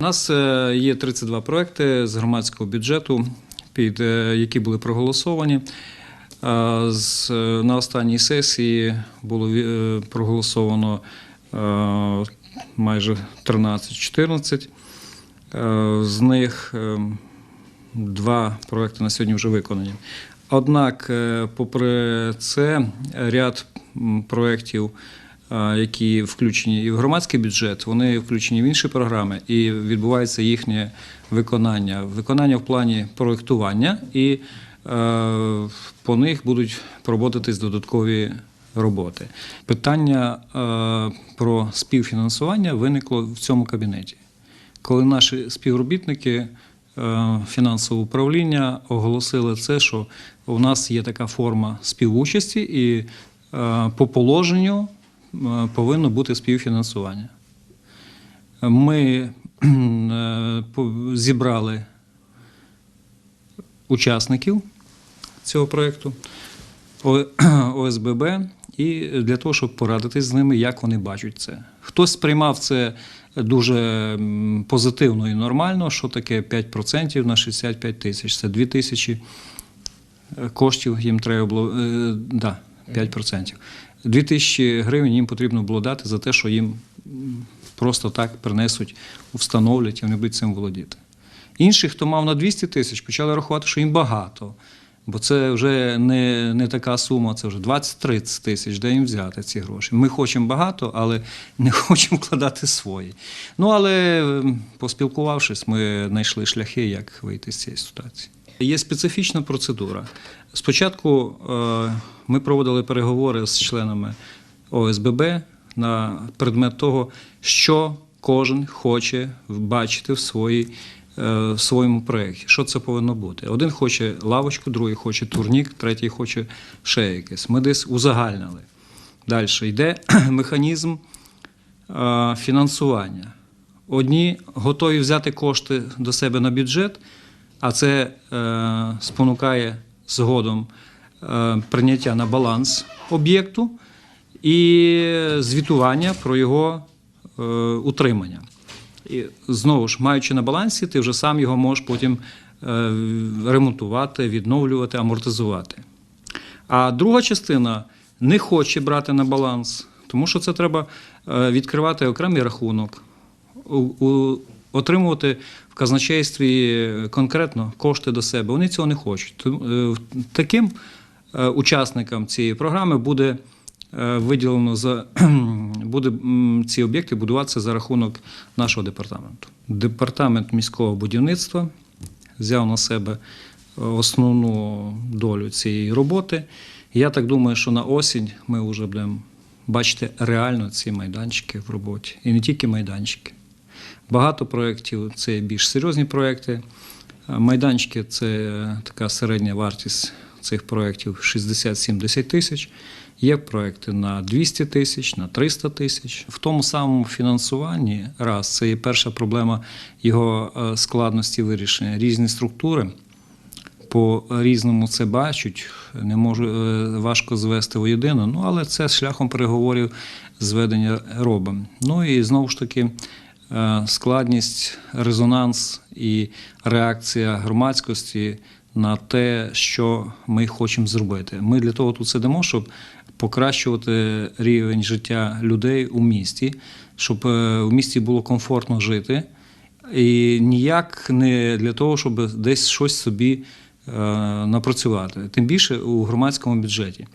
нас е, є 32 проекти з громадського бюджету, під, е, які були проголосовані. Е, На останній сесії було проголосовано майже 13-14. Е, З них два проекти на сьогодні вже виконані. Однак, попри це, ряд проєктів, які включені і в громадський бюджет, вони включені в інші програми, і відбувається їхнє виконання. Виконання в плані проєктування, і е, по них будуть проводитись додаткові роботи. Питання е, про співфінансування виникло в цьому кабінеті коли наші співробітники е, фінансового управління оголосили це, що у нас є така форма співучасті, і по положенню повинно бути співфінансування. Ми е, зібрали учасників цього проєкту ОСББ і для того, щоб порадитись з ними, як вони бачать це. Хтось сприймав це дуже позитивно і нормально, що таке 5% на 65 тисяч. Це 2 тисячі е, коштів їм треба було. е, Да, 5%. 2 тисячі гривень їм потрібно було дати за те, що їм просто так принесуть, встановлять, і вони будуть цим володіти. Інші, хто мав на 200 тисяч, почали рахувати, що їм багато. Бо це вже не, не така сума, це вже 20-30 тисяч, де їм взяти ці гроші. Ми хочемо багато, але не хочемо вкладати свої. Ну, але ем, поспілкувавшись, ми знайшли шляхи, як вийти з цієї ситуації. Є специфічна процедура. Спочатку е, ми проводили переговори з членами ОСББ на предмет того, що кожен хоче бачити в своїй е, в своєму проєкті. Що це повинно бути? Один хоче лавочку, другий хоче турнік, третій хоче ще якесь. Ми десь узагальнили. Далі йде механізм е, фінансування. Одні готові взяти кошти до себе на бюджет, а це е, спонукає згодом е, прийняття на баланс об'єкту і звітування про його е, утримання. І знову ж, маючи на балансі, ти вже сам його можеш потім е, ремонтувати, відновлювати, амортизувати. А друга частина не хоче брати на баланс, тому що це треба е, відкривати окремий рахунок, отримувати в казначействі конкретно кошти до себе. Вони цього не хочуть. Е, Таким е, учасникам цієї програми буде е, виділено за буде ці об'єкти будуватися за рахунок нашого департаменту. Департамент міського будівництва взяв на себе основну долю цієї роботи. Я так думаю, що на осінь ми вже будемо бачити реально ці майданчики в роботі. І не тільки майданчики. Багато проєктів це більш серйозні проєкти. Майданчики це така середня вартість цих проєктів 60-70 тисяч. Є проєкти на 200 тисяч, на 300 тисяч. В тому самому фінансуванні, раз, це є перша проблема його е, складності вирішення. Різні структури по різному це бачать, не можу е, важко звести воєдино. Ну але це шляхом переговорів зведення робимо. Ну і знову ж таки. Е, Складність, резонанс і реакція громадськості на те, що ми хочемо зробити. Ми для того тут сидимо, щоб покращувати рівень життя людей у місті, щоб е, в місті було комфортно жити, і ніяк не для того, щоб десь щось собі е, напрацювати, тим більше у громадському бюджеті.